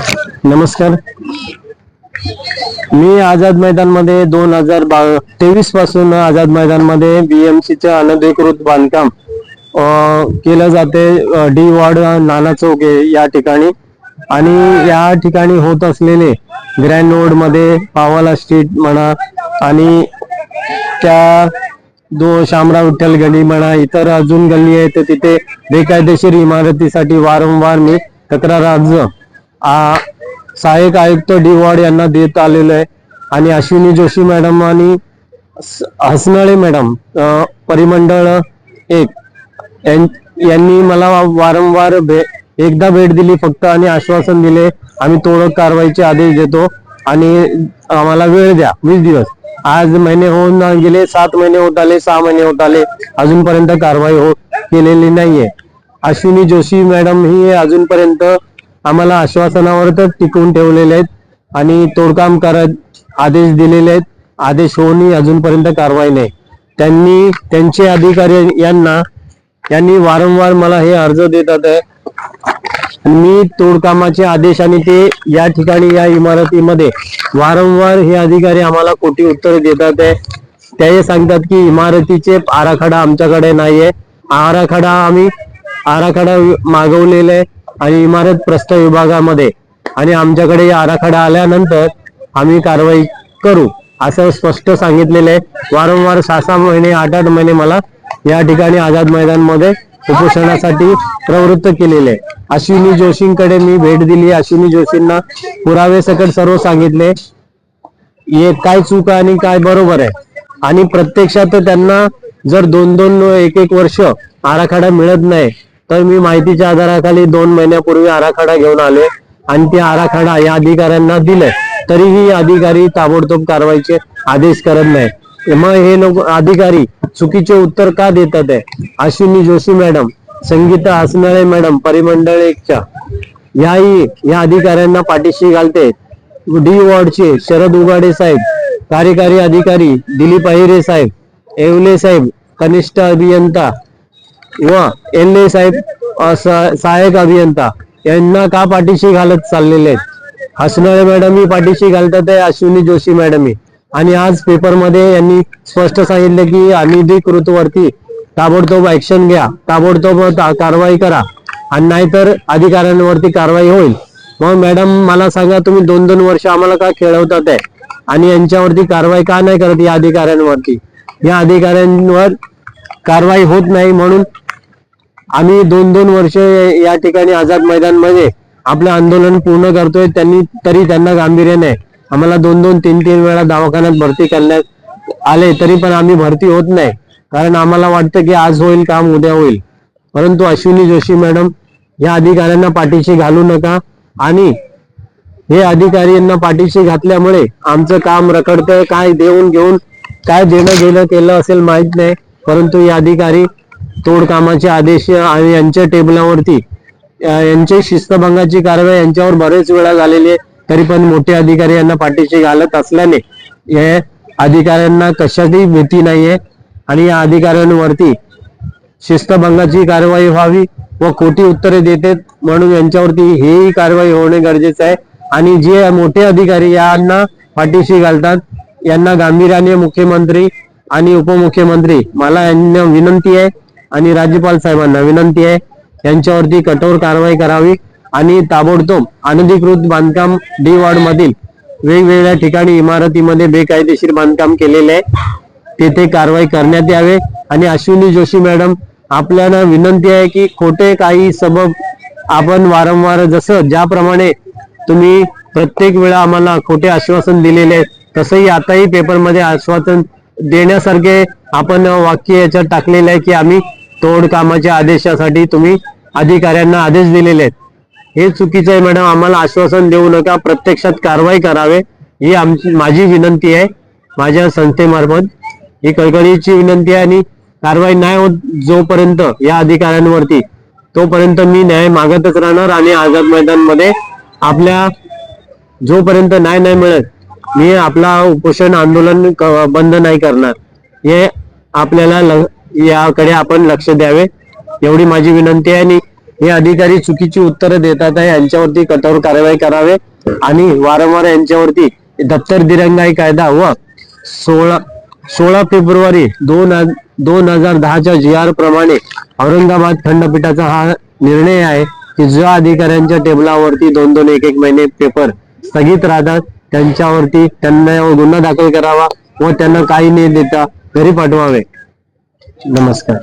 नमस्कार. मी आझाद मैदानमध्ये दोन हजार तेवीसपासून आझाद मैदानमध्ये बीएमसीचं अनधिकृत बांधकाम केलं जाते. डी वॉर्ड नाना चौक आहे या ठिकाणी. आणि या ठिकाणी होत असलेले ग्रँड रोडमध्ये पावाला स्ट्रीट म्हणा आणि त्या दो शामरा विठ्ठल गली म्हणा इतर अजून गल्ली आहे तर तिथे बेकायदेशीर इमारतीसाठी वारंवार मी तक्रार अर्ज सहाय्यक आयुक्त डी वॉर्ड यांना देत आलेलं आहे. आणि अश्विनी जोशी मॅडम आणि हसनाळे मॅडम परिमंडळ एक यां- यांनी मला वारंवार भे एकदा भेट दिली फक्त आणि आश्वासन दिले आम्ही तोडक कारवाईचे आदेश देतो आणि आम्हाला वेळ द्या वीस दिवस. आज महिने होऊन गेले सात महिने होत आले सहा महिने होत आले अजूनपर्यंत कारवाई हो केलेली नाहीये. अश्विनी जोशी मॅडम ही अजूनपर्यंत आम्हाला आश्वासनावरच टिकवून ठेवलेले आहेत आणि तोडकाम करत आदेश दिलेले आहेत. आदेश होऊनही अजूनपर्यंत कारवाई नाही. त्यांनी त्यांचे अधिकारी यांना यांनी वारंवार मला हे अर्ज देतात मी तोडकामाचे आदेश आणि ते या ठिकाणी या इमारतीमध्ये वारंवार हे अधिकारी आम्हाला कोटी उत्तर देतात आहे. ते सांगतात की इमारतीचे आराखडा आमच्याकडे नाहीये. आराखडा आम्ही आराखडा मागवलेला आहे. आणि इमारत प्रस्थ विभागामध्ये. आणि आमच्याकडे आराखडा आल्यानंतर आम्ही कारवाई करू असं स्पष्ट सांगितलेलं आहे. वारंवार सहा सहा महिने आठ आठ महिने मला या ठिकाणी आझाद मैदानमध्ये उपोषणासाठी प्रवृत्त केलेले अश्विनी जोशींकडे मी भेट दिली अश्विनी जोशींना पुरावे सकट सर्व सांगितले. हे काय चूक आणि काय बरोबर आहे? आणि प्रत्यक्षात त्यांना जर दोन दोन एक एक वर्ष आराखडा मिळत नाही तर मी माहितीच्या आधाराखाली दोन महिन्यापूर्वी आराखडा घेऊन आले आणि ते आराखडा या अधिकाऱ्यांना दिले. तरीही अधिकारी ताबडतोब कारवाईचे आदेश करत नाही मग हे लोक अधिकारी चुकीचे उत्तर का देतात आहे? अश्विनी जोशी मॅडम संगीता असणारे मॅडम परिमंडळ एकच्या. याही या अधिकाऱ्यांना पाठीशी घालते. डी वॉर्डचे शरद उगाडे साहेब कार्यकारी अधिकारी दिलीप अहिरे साहेब येवले साहेब कनिष्ठ अभियंता व एन ए साहेब सहाय्यक अभियंता यांना का पाठीशी घालत चाललेले आहेत? हसणारे मॅडम ही पाठीशी घालतात आहे अश्विनी जोशी मॅडम ही. आणि आज पेपरमध्ये यांनी स्पष्ट सांगितलं की अनधिकृत वरती ताबडतोब ऍक्शन घ्या ताबडतोब कारवाई करा. आणि नाहीतर अधिकाऱ्यांवरती कारवाई होईल. मग मॅडम मला सांगा तुम्ही दोन दोन वर्ष आम्हाला का खेळवतात आहे? आणि यांच्यावरती कारवाई का नाही करत या अधिकाऱ्यांवरती? या अधिकाऱ्यांवर कारवाई होत नाही म्हणून आम्ही दोन दोन वर्ष या ठिकाणी आझाद मैदानमध्ये आपलं आंदोलन पूर्ण करतोय. त्यांनी तरी त्यांना गांभीर्य नाही. आम्हाला दोन दोन तीन तीन वेळा दवाखान्यात भरती करण्यात आले तरी पण आम्ही भरती होत नाही. कारण आम्हाला वाटतं की आज होईल काम उद्या होईल. परंतु अश्विनी जोशी मॅडम या अधिकाऱ्यांना पाठीशी घालू नका आणि हे अधिकारी यांना पाठीशी घातल्यामुळे आमचं काम रखडतंय. काय देऊन घेऊन काय देणं घेणं केलं असेल माहीत नाही. परंतु हे अधिकारी तोडकामाचे आदेश आणि यांच्या टेबलावरती यांचे शिस्तभंगाची कारवाई यांच्यावर बरेच वेळा झालेली आहे. तरी पण मोठे अधिकारी यांना पाठीशी घालत असल्याने हे अधिकाऱ्यांना कशाची भीती नाहीये आणि या अधिकाऱ्यांवरती शिस्तभंगाची कारवाई व्हावी व खोटी उत्तरे देतात म्हणून यांच्यावरती हेही कारवाई होणे गरजेचं आहे. आणि जे मोठे अधिकारी यांना पाठीशी घालतात यांना गांभीर्याने मुख्यमंत्री आणि उपमुख्यमंत्री मला यांना विनंती आहे आणि राज्यपाल साहेबांना विनंती आहे यांच्यावरती कठोर कारवाई करावी आणि ताबडतोब अनधिकृत बांधकाम डी वॉर्ड मधील वेगवेगळ्या ठिकाणी इमारतीमध्ये बेकायदेशीर बांधकाम केलेले आहे. तेथे कारवाई करण्यात यावे आणि अश्विनी जोशी मॅडम आपल्याला विनंती आहे की खोटे काही सबब आपण वारंवार जसं ज्याप्रमाणे तुम्ही प्रत्येक वेळा आम्हाला खोटे आश्वासन दिलेले आहेत तसंही आताही पेपरमध्ये आश्वासन देण्यासारखे आपण वाक्य याच्यात टाकलेलं आहे की आम्ही तोडकामाच्या आदेशासाठी तुम्ही अधिकाऱ्यांना आदेश दिलेले आहेत. हे चुकीचं आहे मॅडम. आम्हाला आश्वासन देऊ नका. प्रत्यक्षात कारवाई करावे. ही आमची माझी विनंती आहे. माझ्या संस्थेमार्फत ही कळकळीची विनंती आहे आणि कारवाई नाही होत जोपर्यंत या अधिकाऱ्यांवरती तोपर्यंत मी न्याय मागतच राहणार आणि आझाद मैदानमध्ये आपल्या जोपर्यंत न्याय नाही मिळत मी आपला उपोषण आंदोलन बंद नाही करणार. हे आपल्याला याकडे आपण लक्ष द्यावे. एवढी माझी विनंती आहे आणि हे अधिकारी चुकीची उत्तरं देतात आहे यांच्यावरती कठोर कारवाई करावे आणि वारंवार यांच्यावरती दप्तर दिरंगाई कायदा व सोळा सोळा फेब्रुवारी दोन दोन हजार दहाच्या जी आर प्रमाणे औरंगाबाद खंडपीठाचा हा निर्णय आहे की ज्या अधिकाऱ्यांच्या टेबलावरती दोन दोन एक एक महिने पेपर स्थगित राहतात त्यांच्यावरती त्यांना गुन्हा दाखल करावा व त्यांना काही न देता घरी पाठवावे. नमस्कार.